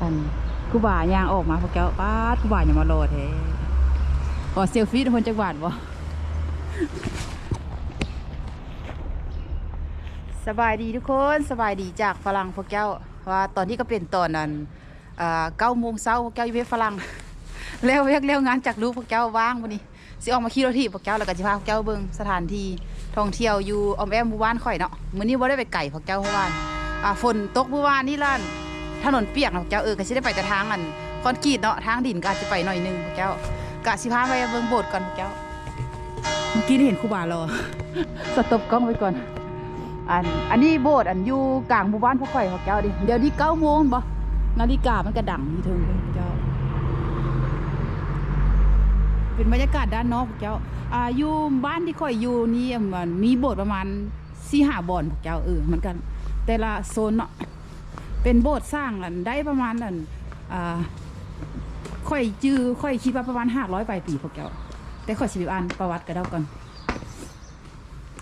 อันกูบ่ายางออกมาพวกแก้วป้าดกูบ่าอย่ามารอแท้ขอเซลฟี่ทุกคนจักบาทบ่สบายดีทุกคนสบายดีจากฝรั่งพวกแก้วว่าตอนที่ก็เป็นตอนนั้นเก้าโมงเช้าพวกแก้วอยู่เวฝรั่งแล้วเรียกเร็วงานจากลูกพวกแก้วว่างวันนี้สิออกมาขี่รถทีบพวกแก้วแล้วก็จะพาพวกแก้วเบิ่งสถานที่ท่องเที่ยวอยู่ออมแอมหมู่บ้านข่อยเนาะมื้อนี้บ่ได้ไปไก่พวกแก้วเพราะว่า อ่าฝนตกเมื่อวานนี่ล่ะถนนเปียกเนาะพวกแก้วเออก็สิได้ไปแต่ทางอันคอนกรีตเนาะทางดินก็อาจจะไปหน่อยนึงพวกแก้วกะสิพาไปเบิ่งโบสถ์ก่อนพวกแก้วเมื่อกี้นี่เห็นครูบารอสต็อปกล้องไว้ก่อน อันอันนี้โบสถ์อันอยู่กลางหมู่บ้านพวกข่อยพวกแก้วดิเดี๋ยวนี้เก้าโมงบ่นาฬิกามันก็ดังอยู่ถึงพวกแก้วเป็นบรรยากาศด้านนอกพวกเจ้าอ่าอยู่บ้านที่ค่อยอยู่นี่มันมีโบสถ์ประมาณสี่ห้าบ่อนพวกเจ้าเออเหมือนกัน แต่ละโซนเนาะเป็นโบสถ์สร้างอันได้ประมาณอันอ่าค่อยจื้อค่อยคิดว่าประมาณห้าร้อยปลายปีพวกเจ้าแต่ค่อยสิบอ่านประวัติกันเดาก่อน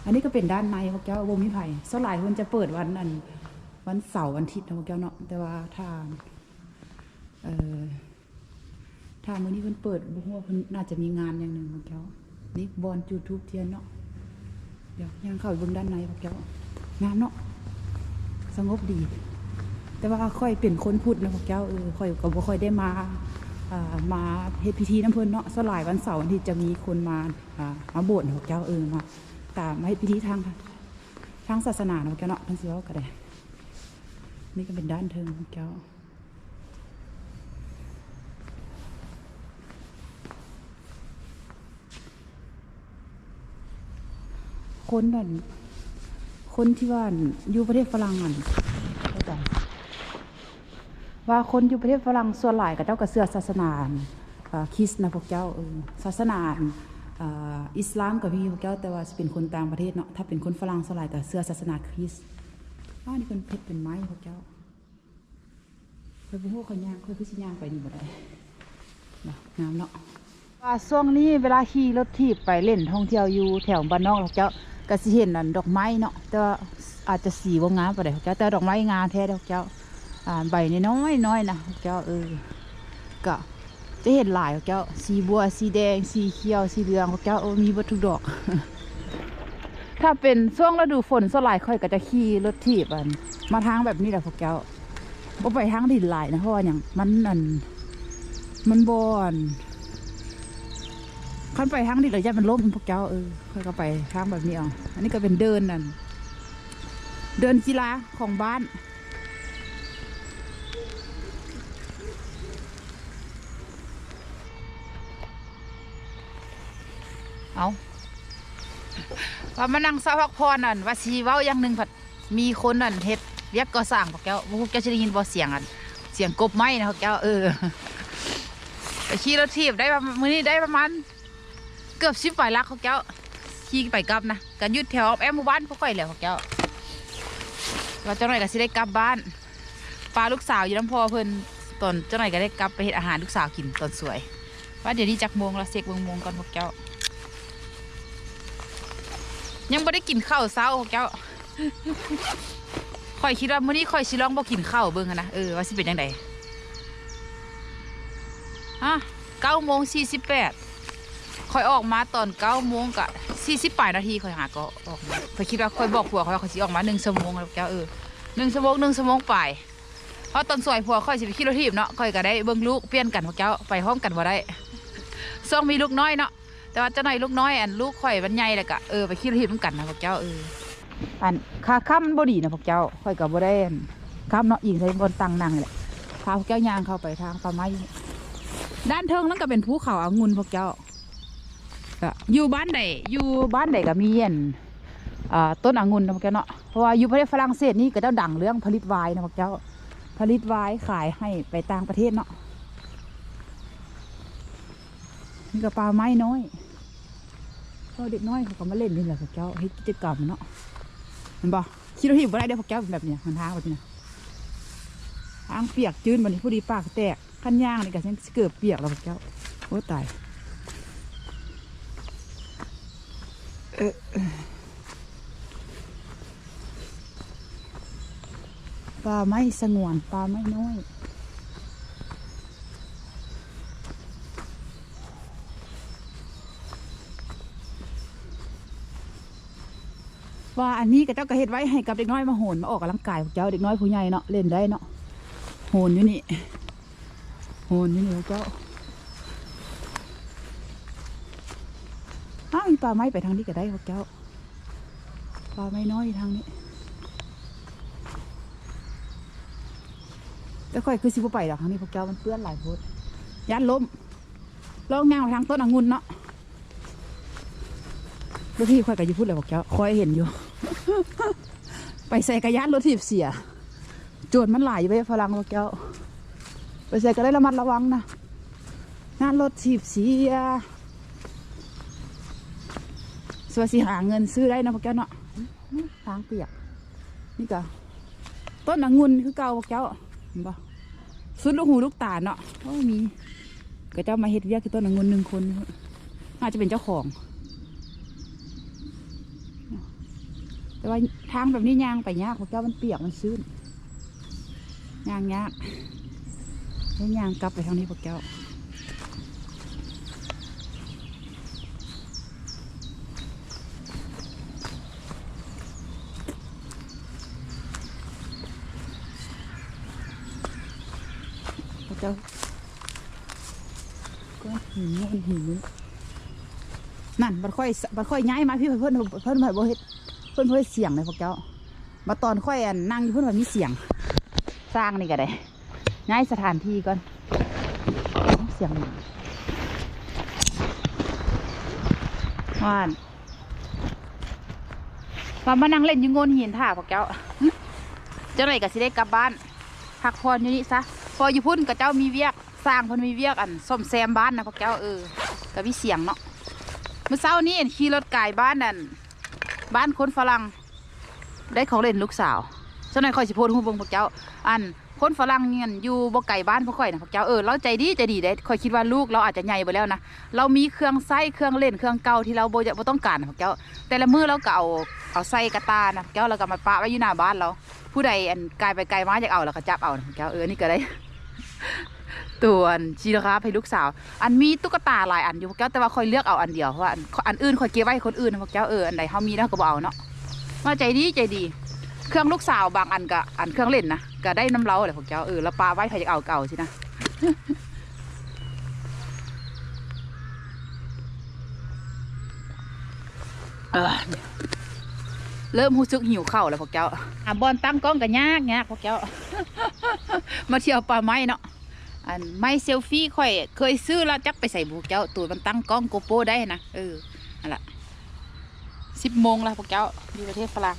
อันนี้ก็เป็นด้านในพวกเจ้าวงมิไผ่สลายคนจะเปิดวันอันวันเสาร์วันอาทิตย์นะพวกเจ้าเนาะแต่ว่าถ้าเออถ้ามื้อนี้เพิ่นเปิดบ่ฮู้ว่าเพิ่นน่าจะมีงานอย่างหนึ่งของแก้วนี่บอลจูทูบเทียนเนาะเดี๋ยวย่างเข้าไปเบิ่งด้านในของแก้วงามเนาะ สงบดี แต่ว่าค่อยเป็นคนพุทธนะพวกแก้วเออค่อยก็บ่ค่อยได้มาอ่ามาเฮ็ดพิธีน้ำเพิ่นเนาะสลายวันเสาร์วันที่จะมีคนมาอ่ามาโบสถ์นะพวกแก้วเออมาตามมาเฮ็ดพิธีทางทางศาสนานะพวกแก้วเนาะเพิ่นสิเว้าก็ได้นี่ก็เป็นด้านเทิงพวกแก้วคนนั่น คนที่ว่าอยู่ประเทศฝรั่งนั่นเข้าใจว่าคนอยู่ประเทศฝรั่งส่วนหลายกับเจ้ากับเสื้อศาสนาคริสต์นะพวกเจ้าศาสนาอิสลามกับพี่พวกเจ้าแต่ว่าสิเป็นคนต่างประเทศเนาะถ้าเป็นคนฝรั่งส่วนหลายกับเสื้อศาสนาคริสต์อ้าวนี่เป็นเพชรเป็นไม้พวกเจ้าเคยพูดว่าเขาย่างเคยพิชย่างไปนี่บ่ได้นะงามเนาะว่าช่วงนี้เวลาขี่รถทีบไปเล่นท่องเที่ยวอยู่แถวบ้านนอกเราเจ้า ก็สิเห็นนั่นดอกไม้เนาะแต่ว่าอาจจะสีว่างามไปเลยเจ้าแต่ดอกไม้งามแท้ด้อเจ้าอ่าใบน้อยน้อยนะเจ้าเออก็จะเห็นหลายเจ้าสีบัวสีแดง สีเขียว สีเหลืองเจ้าออมีเบัทุกดอก ถ้าเป็นช่วงฤดูฝนสลายค่อยก็จะขี่รถทีบอันมาทางแบบนี้แหละพวกเจ้าบ่ไปทางดินหลายนะเพราะว่าอย่างมันนั่นมันบอน ขั้นไปทางนี้เลยจะมันล้มพวกเจ้าเออค่อยก็ไปทางแบบนี้เอาอันนี้ก็เป็นเดินนั่นเดินกีฬาของบ้านเอาว่ามานั่งเศร้าพักพรนั่นว่าสีเว้าอย่างหนึ่งผัดมีคนนั่นเฮ็ดเรียกก่อสร้างพวกแก้วพวกแก้วจะได้ยินบ่เสียงอันเสียงกบไม้นะพวกแก้วเออไปขี่รถทีบได้ประมาณมื้อนี้ได้ประมาณ เกือบสิบปลายลักเขาแก้วขี่ไปกลับนะกันยุดแถวแอมหมู่บ้านพวกก่อยแหล้วเขาแก้วว่าเจ้าหน่อยก็สิได้กลับบ้านปลาลูกสาวอยู่น้ำพอเพิ่นตอนเจ้าหน่อยก็ได้กลับไปเฮ็ดอาหารลูกสาวกินตอนสวย ว่าเดี๋ยวนี้จักโมงแล้วเสกเบิงโมงก่อนพวกแก้วยังไม่ได้กินข้าวเช้าพวกแก้วข่อยคิดว่ามื้อนี้ข่อยสิลองบ่กินข้าวเบิ่งนะเออว่าสิเป็นจังไดฮะเก้าโมงสี่สิบแปด คอยออกมาตอนเก้าโมงกะสี่สิบปลายนาทีคอยหาก็ออกมาคอยคิดว่าคอยบอกผัวคอยว่าคอยสิออกมาหนึ่งชั่วโมงแล้วแก้วเออหนึ่งชั่วโมงหนึ่งชั่วโมงไปเพราะตอนสวยผัวคอยสิไปขี่รถทีบเนาะคอยก็ได้เบิ่งลูกเปลี่ยนกันพวกเจ้าไปพร้อมกันบ่ได้ส่งมีลูกน้อยเนาะแต่ว่าเจ้าน้อยลูกน้อยอันลูกข่อยมันใหญ่แล้วก็เออไปขี่รถทีบกันนะพวกเจ้าเอออันค่าค่ำมันบ่ดีนะพวกเจ้าคอยก็บ่ได้อันค่ำเนาะอิงใส่บนตังนั่งแหละพาพวกเจ้ายางเข้าไปทางป่าไม้ด้านเทิงนั่นก็เป็นภูเขาอางุนพวกเจ้า ก็อยู่บ้านใดอยู่บ้านใดก็มีอันต้นองุ่นนะพวกแกเนาะเพราะว่าอยู่ประเทศฝรั่งเศสนี่ก็เจ้าดังเรื่องผลิตไวน์นะพวกเจ้าผลิตไวน์ขายให้ไปต่างประเทศเนาะนี่ก็ปลาไม้น้อยก็เด็กน้อยเขาก็มาเล่นนี่แหละพวกเจ้าเฮ็ดกิจกรรมเนาะเห็นปะคิดว่าที่บ่ได้เด้อพวกเจ้าแบบเนี้ยมันทางแบบนี้นะทางเปียกจืนบันนี้ผู้ดีปากแตกขั้นย่างนี่ก็ยังสิเกือบเปียกแล้วพวกเจ้าโอ้ตาย ป่าไม้สงวนป่าไม้น้อย ว่าอันนี้ก็เจ้าก็เฮ็ดไว้ให้กับเด็กน้อยมาโหนมาออกกำลังกายพวกเจ้าเด็กน้อยผู้ใหญ่เนาะเล่นได้เนาะโหนอยู่นี่โหนอยู่นี่พวกเจ้าอ้าวมีป ลาไม้ไปทางนี้ก็ได้พวกเจ้าปลาไม้น้อยทางนี้แต่ค่อยคือสิบไปหรอกทางนี้พวกเจ้ามันเปื้อนหลายโพดยันล้มลองงาทางต้นองุ่นเนาะรถที่ค่อยกับยูพูดเลยพวกเจ้าค่อยเห็นอยู่ ไปใส่กระยานรถถีบเสีย โจรมันหลายอยู่ไปฝรั่งพวกเจ้า ไปใส่ก็ได้ระมัดระวังนะงานรถถีบเสีย สวัสดิหาเงินซื้อได้นะพวกเจ้าเนาะทางเปียก นี่ก็ต้นองุ่นคือเก่าพวกเจ้าเห็นปะสุดลูกหูลูกตาเนาะโอ้มีก็เจ้ามาเฮ็ดเวียกคือต้นองุ่นหนึ่งคนน่าจะเป็นเจ้าของ แต่ว่าทางแบบนี้ย่างไปยากพราะเจ้ามันเปียกมันชื้นย่างยากแล้วย่างกลับไปทางนี้พวกเจ้าพว เจ้าก็หินมันหินนั่นมันค่อยมันค่อยย้ายมาพี่เพิ่อนเพิ่อนเพิ่นบ่เฮ็ดเพื่อนเพื่อนเสียงเลยพวกเจ้ามาตอนค่อยนั่งอยู่เพื่อนว่ามีเสียง สร้างนี่ก็ได้ย้ายสถานที่ก่อนเสียงหมาว่านว่ามานั่งเล่นอยูโงนหินท่าพวกเจ้าเจ้าไหนก็สิได้กลับบ้านพักผ่อนอยู่นี่ซะ พออยู่พุ่นกับเจ้ามีเวียกสร้างพิ่นมีเวียกอันซ่อมแซมบ้านนะพวกเจ้าเออก็มีเสียงเนาะเมื่อเช้านี้เห็นขี่รถไก่บ้านนั่นบ้านคนฝรั่งได้ของเล่นลูกสาวเจ้าหน่อยคอยสิโพดหูบงพวกเจ้า อันคนฝรั่งเนี่ยอยู่บ่ไก่บ้านพวกข่อยนะพวกเจ้าเออเราใจดีใจดีได้คอยคิดว่าลูกเราอาจจะใหญ่ไปแล้วนะเรามีเครื่องไส้เครื่องเล่นเครื่องเก่าที่เราโบจะบ่ต้องการนะพวกเจ้า แต่ละมือเราก็เอาเอาใส่กระตานะพวกเจ้าแล้วก็มาปะไว้อยู่หน้าบ้านเรา ผู้ใดอันกายไปไกลมาอยากเอาแล้วก็จับเอานะพวกเจ้าเออนี่ก็ได้ ตัวอันชีราคาให้ลูกสาว อันมีตุ๊กตาหลายอันอยู่พวกเจ้าแต่ว่าคอยเลือกเอาอันเดียวเพราะว่าอันอันอื่นคอยเก็บไว้คนอื่นพวกเจ้าเอออันใดเขามีแล้วก็บเอาเนาะว่าใจดีใจดี เครื่องลูกสาวบางอันก็อันเครื่องเล่นนะก็ได้น้ำเล้าเลยพวกเจ้าเออแล้วปลาไว้ใครจะเอาเก่าสินะเออเริ่มรู้สึกหิวข้าวแล้วพวกเจ้าอะบอลตั้งกล้องกันยากยากพวกเจ้า มาเที่ยวป่าไม้เนาะ อันไม่เซลฟี่ค่อย เคยซื้อแล้วจักไปใส่บุกเจ้าตัวมันตั้งกล้องโกโปรได้นะเออนั่นแหละสิบโมงแล้วพวกเจ้าอยู่ประเทศฝรั่ง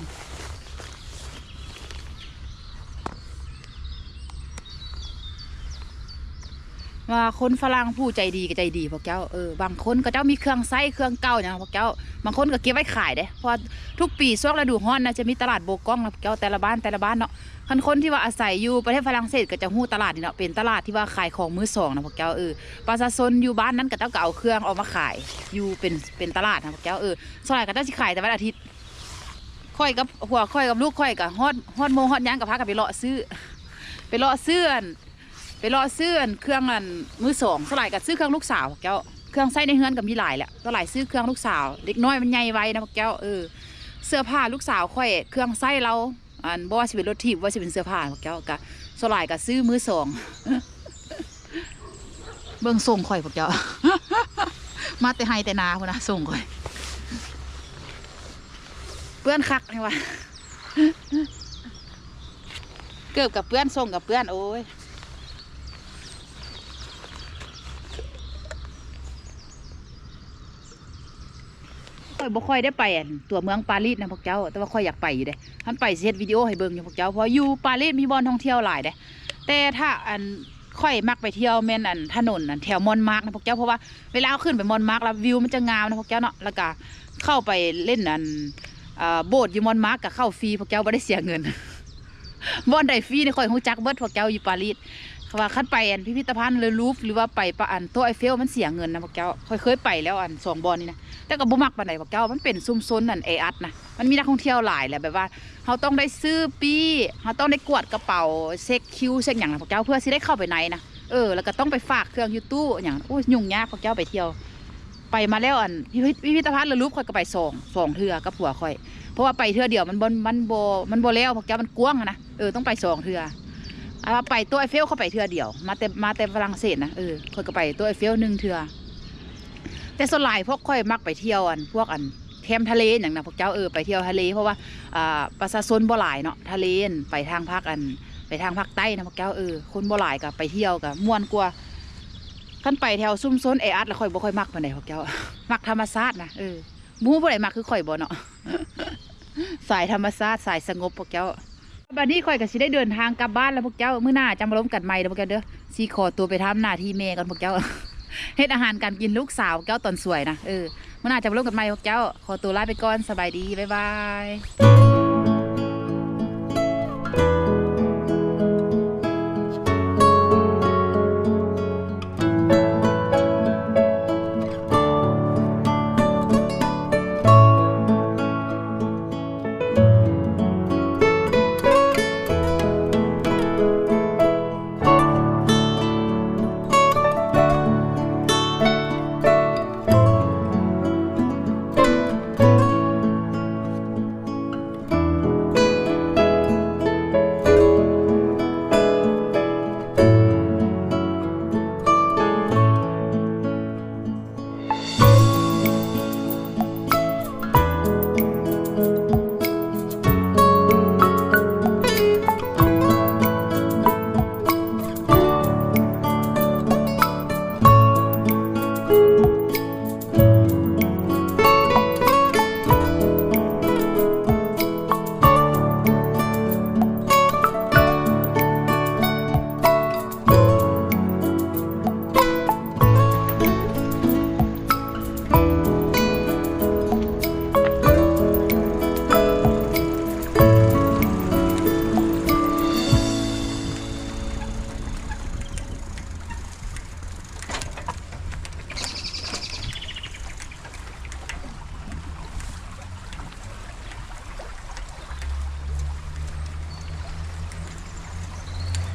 ว่าคนฝรั่งผู้ใจดีก็ใจดีพวกเจ้าเออบางคนก็เจ้ามีเครื่องไส้เครื่องเก่าอย่างพวกเจ้าบางคนก็เก็บไว้ขายเด้เพราะทุกปีช่วงฤดูร้อนนะจะมีตลาดโบกล้องนะพวกเจ้าแต่ละบ้านแต่ละบ้านเนาะคันคนที่ว่าอาศัยอยู่ประเทศฝรั่งเศสก็จะหู้ตลาดนี่เนาะเป็นตลาดที่ว่าขายของมือสองนะพวกเจ้าเออประชาชนอยู่บ้านนั้นก็เจ้าก็เอาเครื่องออกมาขายอยู่เป็นเป็นตลาดนะพวกเจ้าเออส่วนใหญ่ก็เจ้าสิขายแต่วันอาทิตย์ค่อยกับหัวค่อยกับลูกค่อยกับฮอดฮอดโมฮอดยังกับพากันไปเลาะซื้อไปเลาะซื้อน ไปเลาะซื้อเครื่องอันมือสองสลายกับซื้อเครื่องลูกสาวพวกเจ้าเครื่องใส่ในเฮือนกับมีหลายแหละสลายซื้อเครื่องลูกสาว เด็กน้อยมันใหญ่ไวนะพวกเจ้าเออเสื้อผ้าลูกสาวค่อยเครื่องไส้เราอันบ่ว่าสิเป็นรถถีบว่าสิเป็นเสื้อผ้าพวกเจ้ากะสลายกะซื้อมือสองเบิ่งส่งข่อยพวกเจ้า มาแต่ไฮแต่นาพนนะส่งข่อย เปื้อนคักนี่วะเกือบกับเปื้อนส่งกับเปื้อนโอ้ย ค่อย บ่ค่อยได้ไปตัวเมืองปารีสนะพวกเจ้า แต่ว่าค่อยอยากไปอยู่เด้ท่านไปเฮ็ดวิดีโอให้เบิ่งอยู่พวกเจ้าเพราะอยู่ปารีสมีบอนท่องเที่ยวหลายเด้แต่ถ้าอันค่อยมักไปเที่ยวแม่นอันถนนอันแถวมอนมาร์กนะพวกเจ้าเพราะว่าเวลาขึ้นไปมอนมาร์กแล้ววิวมันจะงามนะพวกเจ้าเนาะแล้วก็เข้าไปเล่นอันโบสถ์อยู่มอนมาร์กก็เข้าฟรีพวกเจ้าบ่ได้เสียเงินบอนใดฟรีนี่ค่อยฮู้จักเบิร์ดพวกเจ้าอยู่ปารีส เขาว่าคันไปอันพิพิธภัณฑ์เลยรูฟหรือว่าไปปะอันโตัวไอเฟลมันเสียเงินนะพวกเจ้าเคยเคยไปแล้วอันสองบอลนี่นะแต่ก็บ่มักปานใดพวกเจ้ามันเป็นซุ่มซนนั่นเออัดนะมันมีนักท่องเที่ยวหลายแหละแบบว่าเขาต้องได้ซื้อปีเขาต้องได้กวดกระเป๋าเช็คคิวเช็คอย่างนะพวกเจ้าเพื่อสิได้เข้าไปในนะเออแล้วก็ต้องไปฝากเครื่องยูตู้อย่างโอ้ยยุ่งยากพวกเจ้าไปเที่ยว ไปมาแล้วอันพิพิธพิธภัณฑ์เลยรูฟค่อยก็ไปสองสองเทือกับผัวค่อย เพราะว่าไปเทือเดียวมันบนมันโบมันโบแล้วพวกเจ้ามันกว้างนะเออต้องไปสองเทือ เอาไปตัวไอเฟลเข้าไปเทือเดียว มาแต่มาแต่ฝรั่งเศสนะเออค่อยก็ไปตัวไอเฟลหนึ่งเทือแต่ส่วนหลายพวกค่อยมักไปเที่ยวอัน พวกอันแคมทะเลอย่างนะพวกเจ้าเออไปเที่ยวทะเล เพราะว่าอ่าประชาชนบ่หลายเนาะทะเลไปทางภาคอัน ไปทางภาคใต้นะพวกเจ้าเออคนบ่หลายก็ไปเที่ยวกับม่วนกว่าขั้นไปแถวซุ่มซนไออัดแล้วค่อยบ่ค่อยมักปานใดพวกเจ้ามักธรรมชาตินะเออมู่บ่ได้มักคือข่อยบ่เนาะสายธรรมชาติสายสงบพวกเจ้า บัดนี้ข่อยก็สิได้เดินทางกลับบ้านแล้วพวกเจ้ามื้อหน้าจะมาล้มกันใหม่แล้วพวกเจ้าเด้อสิขอตัวไปทำหน้าที่แม่ก่อนพวกเจ้าเฮ็ดอาหารการกินลูกสาวเจ้าตอนสวยนะเออมื้อหน้าจะมาล้มกันใหม่พวกเจ้า ขอตัวลาไปก่อนสบายดีบ๊ายบาย